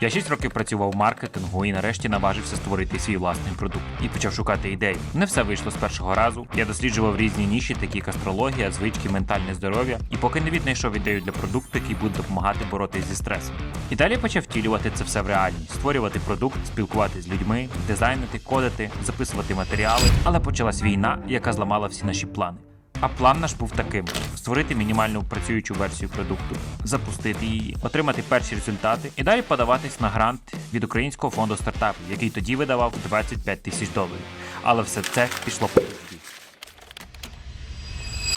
Я 6 років працював в маркетингу і нарешті наважився створити свій власний продукт і почав шукати ідею. Не все вийшло з першого разу. Я досліджував різні ніші, такі як астрологія, звички, ментальне здоров'я, і поки не віднайшов ідею для продукту, який буде допомагати боротися зі стресом. І далі почав втілювати це все в реальність, створювати продукт, спілкуватися з людьми, дизайнити, кодити, записувати матеріали. Але почалась війна, яка зламала всі наші плани. А план наш був таким: створити мінімальну працюючу версію продукту, запустити її, отримати перші результати і далі подаватись на грант від Українського фонду стартапів, який тоді видавав 25 тисяч доларів. Але все це пішло по.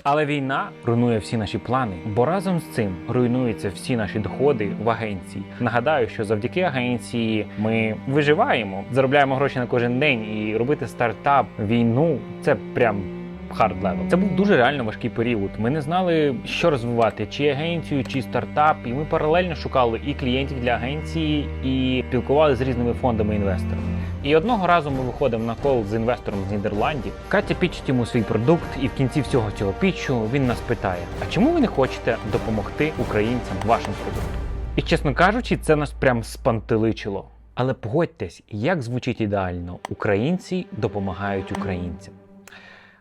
Але війна руйнує всі наші плани, бо разом з цим руйнуються всі наші доходи в агенції. Нагадаю, що завдяки агенції ми виживаємо, заробляємо гроші на кожен день і робити стартап, війну це прям. Хард левел. Це був дуже реально важкий період. Ми не знали, що розвивати, чи агенцію, чи стартап. І ми паралельно шукали і клієнтів для агенції, і спілкувалися з різними фондами інвесторами. І одного разу ми виходимо на кол з інвестором з Нідерландів. Катя пічить йому свій продукт, і в кінці всього цього пічу він нас питає: а чому ви не хочете допомогти українцям вашим продуктом? І чесно кажучи, це нас прям спантеличило. Але погодьтесь, як звучить ідеально: українці допомагають українцям.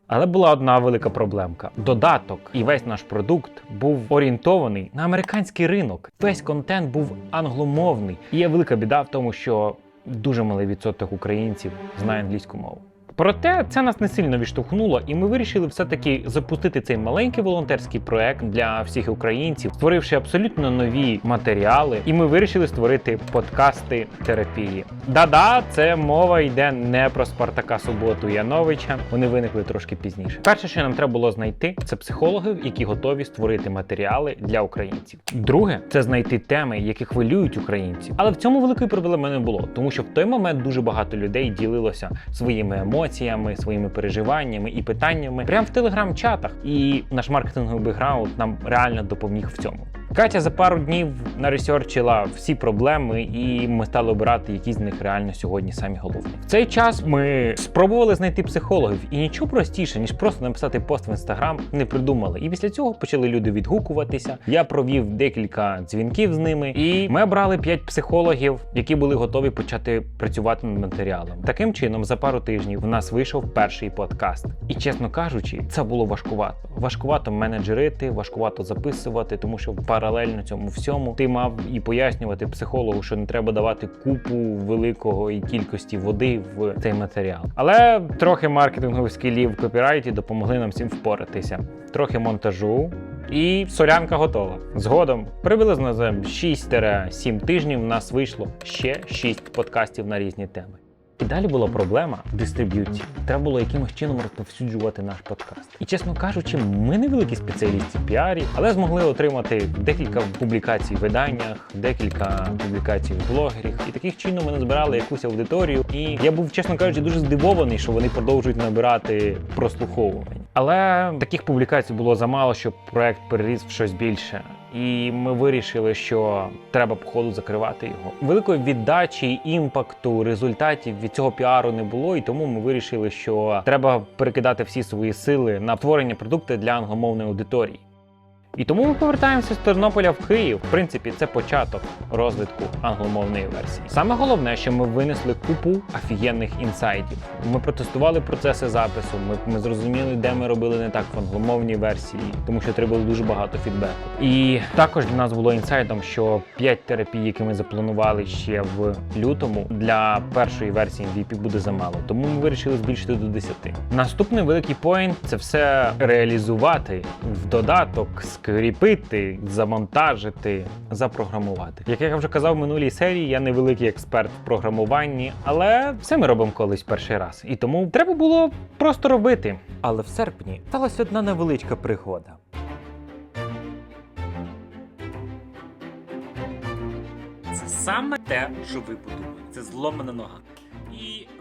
Але була одна велика проблемка: додаток і весь наш продукт був орієнтований на американський ринок. Весь контент був англомовний. І є велика біда в тому, що дуже малий відсоток українців знає англійську мову. Проте це нас не сильно відштовхнуло, і ми вирішили все-таки запустити цей маленький волонтерський проект для всіх українців, створивши абсолютно нові матеріали. І ми вирішили створити подкасти терапії. Да-да, це мова йде не про Спартака Суботу Яновича. Вони виникли трошки пізніше. Перше, що нам треба було знайти, це психологів, які готові створити матеріали для українців. Друге, це знайти теми, які хвилюють українців. Але в цьому великої проблеми не було, тому що в той момент дуже багато людей ділилося своїми емоціями, своїми переживаннями і питаннями прямо в телеграм-чатах. І наш маркетинговий бекграунд нам реально допоміг в цьому. Катя за пару днів наресерчила всі проблеми, і ми стали обирати, які з них реально сьогодні самі головні. В цей час ми спробували знайти психологів, і нічого простіше, ніж просто написати пост в інстаграм, не придумали. І після цього почали люди відгукуватися. Я провів декілька дзвінків з ними, і ми обрали п'ять психологів, які були готові почати працювати над матеріалом. Таким чином, за пару тижнів в нас вийшов перший подкаст. І чесно кажучи, це було важкувато. Важкувато менеджерити, важкувато записувати, тому що паралельно цьому всьому ти мав і пояснювати психологу, що не треба давати купу великого і кількості води в цей матеріал. Але трохи маркетингових скілів в копірайті допомогли нам всім впоратися. Трохи монтажу. І солянка готова. Згодом приблизно за 6-7 тижнів в нас вийшло ще 6 подкастів на різні теми. Далі була проблема дистриб'юції. Треба було якимось чином розповсюджувати наш подкаст. І чесно кажучи, ми не великі спеціалісти в піарі, але змогли отримати декілька публікацій в виданнях, декілька публікацій в блогерах. І таких чином ми назбирали якусь аудиторію. І я був, чесно кажучи, дуже здивований, що вони продовжують набирати прослуховувань. Але таких публікацій було замало, щоб проект переріс в щось більше. І ми вирішили, що треба по ходу закривати його. Великої віддачі, імпакту, результатів від цього піару не було, і тому ми вирішили, що треба перекидати всі свої сили на творення продукту для англомовної аудиторії. І тому ми повертаємося з Тернополя в Київ. В принципі, це початок розвитку англомовної версії. Саме головне, що ми винесли купу офігенних інсайтів. Ми протестували процеси запису. Ми, ми зрозуміли, де ми робили не так в англомовній версії, тому що треба було дуже багато фідбеку. І також для нас було інсайтом, що 5 терапій, які ми запланували ще в лютому, для першої версії MVP буде замало. Тому ми вирішили збільшити до 10. Наступний великий поінт це все реалізувати в додаток, скріпити, замонтажити, запрограмувати. Як я вже казав в минулій серії, я не великий експерт в програмуванні, але все ми робимо колись перший раз. І тому треба було просто робити. Але в серпні сталася одна невеличка пригода. Це саме те, що ви подумали. Це зломана нога.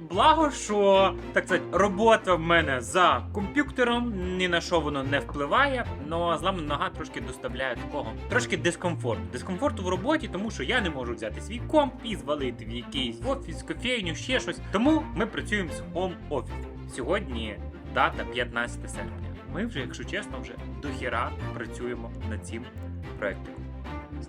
Благо, що так сказати, робота в мене за комп'ютером, ні на що воно не впливає, але зламана нога трошки доставляє такого трошки дискомфорту. Дискомфорту в роботі, тому що я не можу взяти свій комп і звалити в якийсь офіс, кофейню, ще щось. Тому ми працюємо з Home Office. Сьогодні дата 15 серпня. Ми вже, якщо чесно, вже до хіра працюємо над цим проектом.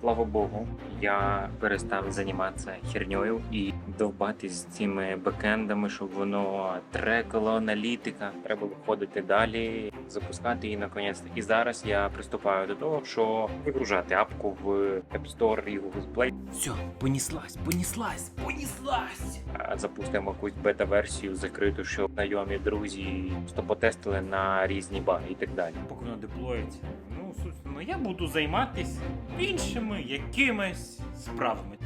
Слава Богу, я перестав займатися херньою і довбатись з цими бекендами, щоб воно трекало аналітика. Треба виходити далі, запускати її наконець. І зараз я приступаю до того, що вигружати апку в App Store і Google Play. Все, поніслась, поніслась, поніслась. Запустимо якусь бета-версію закриту, щоб знайомі друзі просто потестили на різні баги і так далі. Поки воно деплоїться. Ну, собственно, я буду займатися іншими якимись справами.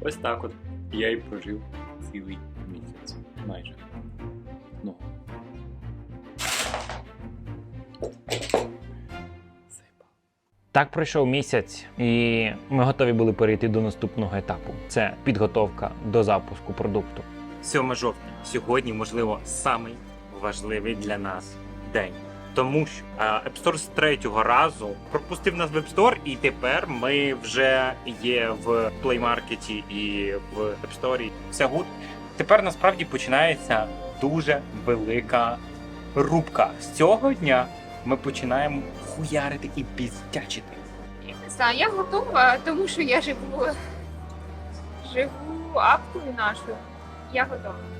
Ось так от я і прожив цілий місяць. Майже. Ну. Так пройшов місяць, і ми готові були перейти до наступного етапу. Це підготовка до запуску продукту. 7 жовтня. Сьогодні, можливо, самий важливий для нас день. Тому що е, App Store з третього разу пропустив нас в App Store, і тепер ми вже є в Play Market і в App Store. Все гуд. Тепер насправді починається дуже велика рубка. З цього дня ми починаємо хуярити і піздячити. Я не знаю, я готова, тому що я живу живу апкою нашою. Я готова.